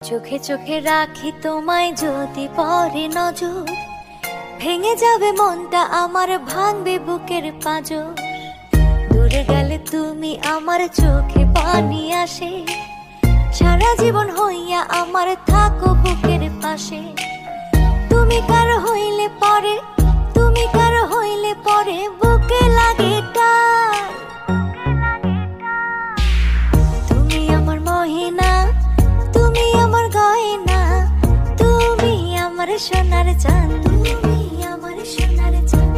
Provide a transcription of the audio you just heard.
চোখে চোখে রাখি তোমায় যদি পরে নজর। ভেঙে যাবে মনটা আমার, ভাঙবে বুকের পাঁজর। দূরে গেলে তুমি আমার চোখে পানি আসে। সারা জীবন হইয়া আমার থাকো বুকের পাশে। তুমি কার হইলে পরে, তুমি কার হইলে পরে বুকে লাগে সোনার চাঁদ তুমি আমার সোনার চাঁদ